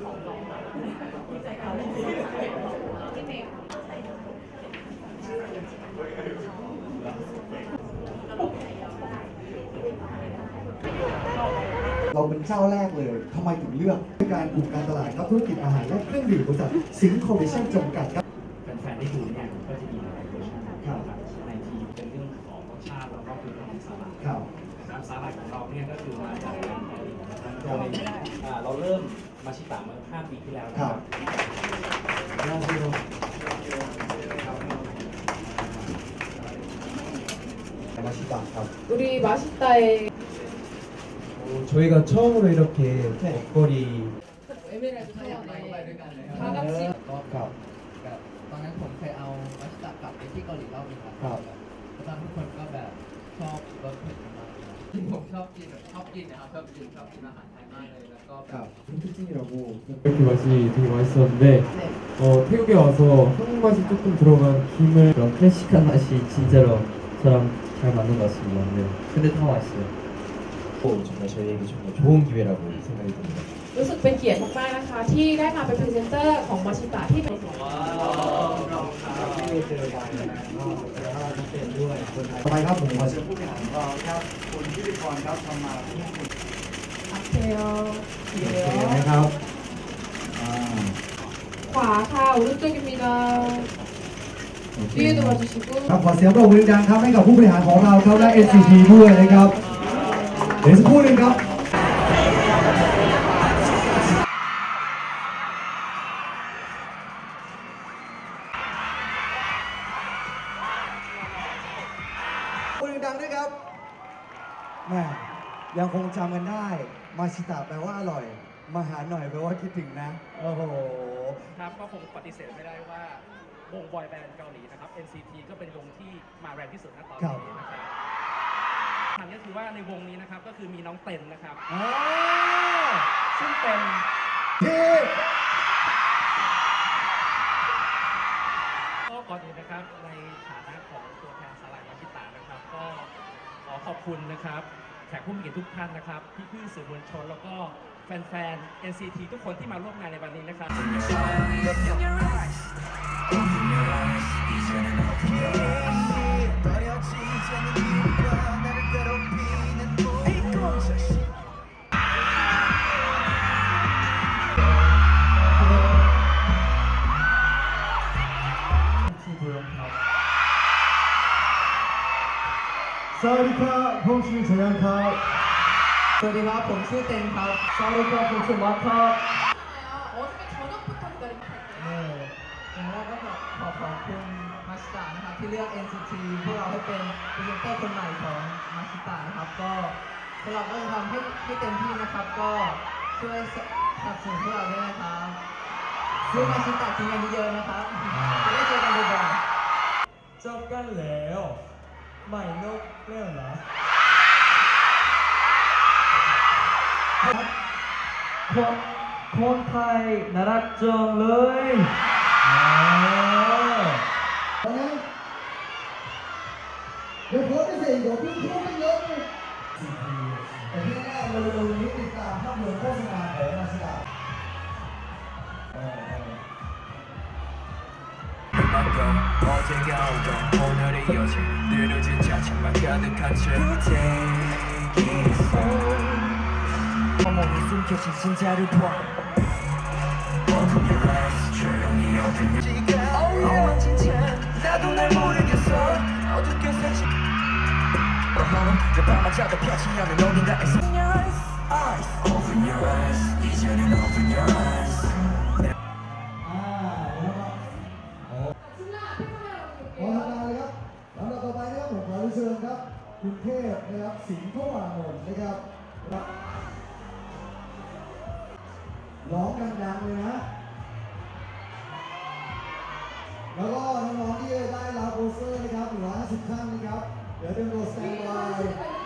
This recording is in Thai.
เราเป็นเจ้าแรกเลยทำไมถึงเลือกการกลุ่มการตลาดครับธุรกิจอาหารและเครื่องดื่มบริษัทสิงห์คอร์ปอเรชั่นจำกัดครับ แฟนๆได้ดูเนี่ยก็จะมีหลายเวอร์ชันครับในที่เป็นเรื่องของรสชาติแล้วก็คือของสาหร่ายครับนะครับสาหร่ายของเราเนี่ยก็คือมาจากเป็นเกาหลีนะครับโดยอ่าเราเริ่ม มาชิตะเมื่อ5ปีที่แล้วนะ ค ค รั รั บบ ยาเซียว มาชิตะครับ 우리 맛있다의 어, 저희가 처음으로 이렇게 먹거리 에메랄드 사원에 다 ค 같이 รับ แบบตอนนั้นผมเคยเอามัสตาร์ดกลับไปที่เกาหลีรอบนึงครับ ครับ แล้วตอนทุกคนก็แบบ ชอบรสเผ็ดมากๆที่ผมชอบกินแบบชอบกินนะครับชอบกินชอบกินอาหารไทยมากเลยแล้วก็ ค แบ รับบ 특징이라고 이렇게 맛이 되게 맛있었는데 어, 태국에 와서 한국 맛이 조금 들어간 김을 그런 클래식한 맛이 진짜로 저랑 잘 맞는 것 같습니다. 네. 근데 다 맛있어요. 정말 저희에게 정말 좋은 기회라고 생각이 듭니다. รู้สึกเป็นเกียรติมากๆนะคะ ที่ได้มาเป็นพรีเซนเตอร์ของมาชิตะที่เป็น ที่ ไทยทำไมครับผมขอเชิญผู้บริหารของเราครับคุณพิธีกรครับทำมาที่คุณ 앞에요 เห็น 뒤에요 ไหมครับอ่า ขวาค่ะ오른쪽입니다 뒤에도 봐주시고 ครับขอเสียงปรบมือดังครับให้กับผู้บริหารของเราครับและ NCT ด้วยนะครับเดี๋ยวสักครู่หนึงครับ ดดังๆด้วยครับแหม่ยังคงจำกันได้ มาชิตะแปลว่าอร่อย มาหาหน่อยแปลว่าคิดถึงนะ โอ้โห ครับก็คงปฏิเสธไม่ได้ว่าวงบอยแบนด์เกาหลีนะครับ NCT ก็เป็นวงที่มาแรงที่สุดณตอนครับนี้นะครับมันก็คือว่าในวงนี้นะครับก็คือมีน้องเต็นนะครับอ่าซึ่งเป็นที่ก็ก่อนอื่นนะครับในฐานะของตัวแทนสลายมาชิตานะครับ ก็ขอขอบคุณนะครับแขกผู้มีเกียรติทุกท่านนะครับพี่ๆสื่อมวลชนแล้วก็แฟนๆ NCT ทุกคนที่มาร่วมงานในวันนี้นะครับ สวัสดีครับผมชื่อชยันครับสวัสดีครับผมชื่อเต็นครับสวัสดีครับผมชื่อมาร์คครับ 어저께 저녁อย่างแรกก็ขอขอขอบคุณมาชิตะนะครับที่เลือก NCT พวกเราให้เป็นพรีเซนเตอร์คนใหม่ของมาชิตานะครับก็พวกเราก็จะทำให้ให้เต็มที่นะครับ ก็ช่วยสนับสนุนพวกเราด้วยนะครับซื้อมาชิตะกินกันเยอะนะครับจะได้เจอกันบ่อยๆ จบกันแล้ว ใหม่นกเรื่องเหรอคนคนไทยน่ารักจังเลยอ๋อตอนนั้นเดี๋ยวโพสต์ไม่เสร็จเดี๋ยวพี่พูด 어제가 오던 오늘이 어제 늘어진 자책만 가득한 채. 부대기소 어머니 숨겨진 진짜를 봐? Open your eyes 조용히 open your 지가 엉망진 채. 나도 날 모르겠어. 어둡게 새지. 내 밤만 자도 펴지면은 어딘가에서. Open your eyes 이제는 open your eyes ครับคุณเทพนะครับสิงห์ทวานนท์นะครับรับร้องดังๆเลยนะ แล้วก็น้องๆที่ได้รับโอเซอร์นะครับ150ท่านนะครับ เดี๋ยวเตรียมตัวสแตนบาย